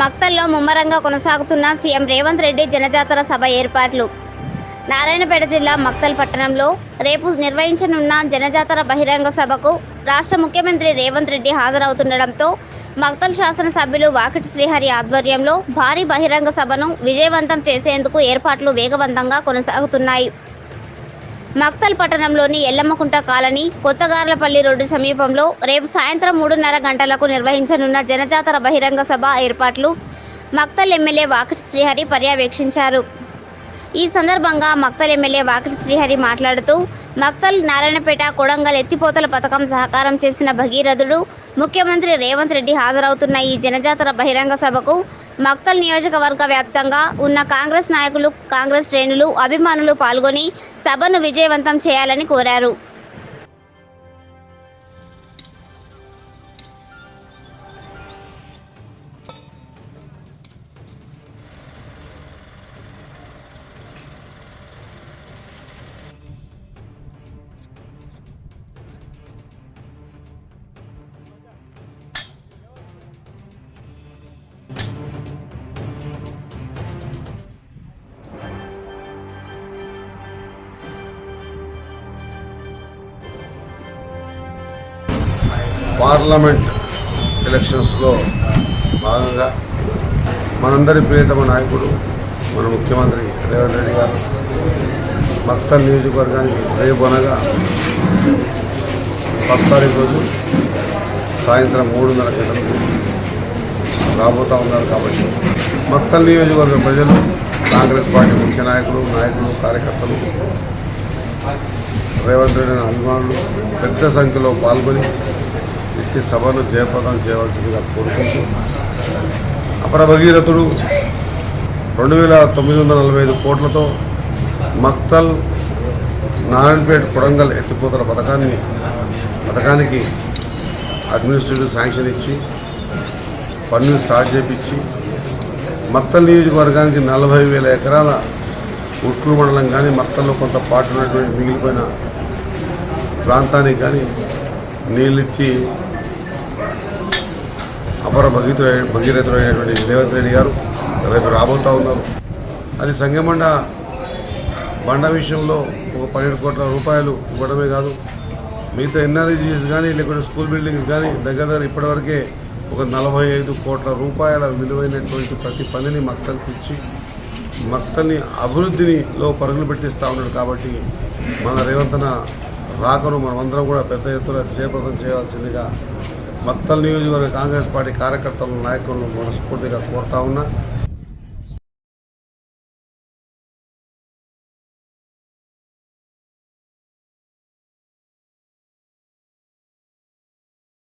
మక్తల్లో ముమ్మరంగా కొనసాగుతున్న సీఎం రేవంత్ రెడ్డి జనజాతర సభ ఏర్పాట్లు. నారాయణపేట జిల్లా మక్తల్ పట్టణంలో రేపు నిర్వహించనున్న జనజాతర బహిరంగ సభకు రాష్ట్ర ముఖ్యమంత్రి రేవంత్ రెడ్డి హాజరవుతుండటంతో మక్తల్ శాసనసభ్యులు వాకిటి శ్రీహరి ఆధ్వర్యంలో భారీ బహిరంగ సభను విజయవంతం చేసేందుకు ఏర్పాట్లు వేగవంతంగా కొనసాగుతున్నాయి. మక్తల్ పట్టణంలోని ఎల్లమ్మకుంట కాలనీ కొత్తగార్లపల్లి రోడ్డు సమీపంలో రేపు సాయంత్రం మూడున్నర గంటలకు నిర్వహించనున్న జనజాతర బహిరంగ సభ ఏర్పాట్లు మక్తల్ ఎమ్మెల్యే వాకిటి శ్రీహరి పర్యవేక్షించారు. ఈ సందర్భంగా మక్తల్ ఎమ్మెల్యే వాకిటి శ్రీహరి మాట్లాడుతూ మక్తల్ నారాయణపేట కొడంగల్ ఎత్తిపోతల పథకం సహకారం చేసిన భగీరథుడు ముఖ్యమంత్రి రేవంత్ రెడ్డి హాజరవుతున్న ఈ జనజాతర బహిరంగ సభకు మక్తల్ నియోజకవర్గ వ్యాప్తంగా ఉన్న కాంగ్రెస్ నాయకులు కాంగ్రెస్ శ్రేణులు అభిమానులు పాల్గొని సభను విజయవంతం చేయాలని కోరారు. పార్లమెంట్ ఎలక్షన్స్లో భాగంగా మనందరి ప్రియతమ నాయకుడు మన ముఖ్యమంత్రి రేవంత్ రెడ్డి గారు భక్త నియోజకవర్గానికి రేపు అనగా పది తారీఖు రోజు సాయంత్రం మూడున్నర గంటలకు రాబోతూ ఉన్నారు కాబట్టి మక్తల్ నియోజకవర్గ ప్రజలు కాంగ్రెస్ పార్టీ ముఖ్య నాయకులు నాయకులు కార్యకర్తలు రేవంత్ రెడ్డి అభిమానులు పెద్ద సంఖ్యలో పాల్గొని ఈ సభను జయప్రదం చేయవలసిందిగా కోరుకుంటూ అపర భగీరథుడు రెండు వేల తొమ్మిది వందల నలభై ఐదు కోట్లతో మక్తల్ నారాయణపేట కొడంగల్ ఎత్తిపోతల పథకాన్ని పథకానికి అడ్మినిస్ట్రేటివ్ శాంక్షన్ ఇచ్చి పనులు స్టార్ట్ చేపించి మక్తల్ నియోజకవర్గానికి నలభై వేల ఎకరాల ఉట్లు మండలం కానీ మక్తల్లో కొంత పాటు ఉన్నటువంటి మిగిలిపోయిన ప్రాంతానికి కానీ నీళ్ళిచ్చి అపర భగీతుడు భగీరథుడు అయినటువంటి రేవంత్ రెడ్డి గారు రేపు రాబోతూ ఉన్నారు. అది సంగమండ బండ విషయంలో ఒక పన్నెండు కోట్ల రూపాయలు ఇవ్వడమే కాదు మిగతా ఎన్ఆర్ఈజీస్ కానీ లేకుంటే స్కూల్ బిల్డింగ్స్ కానీ దగ్గర దగ్గర ఇప్పటివరకే ఒక నలభై ఐదు కోట్ల రూపాయల విలువైనటువంటి ప్రతి పనిని మక్తలకు ఇచ్చి మక్తల్ని అభివృద్ధినిలో పరుగులు పెట్టిస్తూ ఉన్నాడు కాబట్టి మన రేవంతన రాకను మనమందరం కూడా పెద్ద ఎత్తున జయప్రదం చేయాల్సిందిగా మత్తల్ నియోజకవర్గ కాంగ్రెస్ పార్టీ కార్యకర్తలను నాయకులను మనస్ఫూర్తిగా కోరుతా ఉన్నా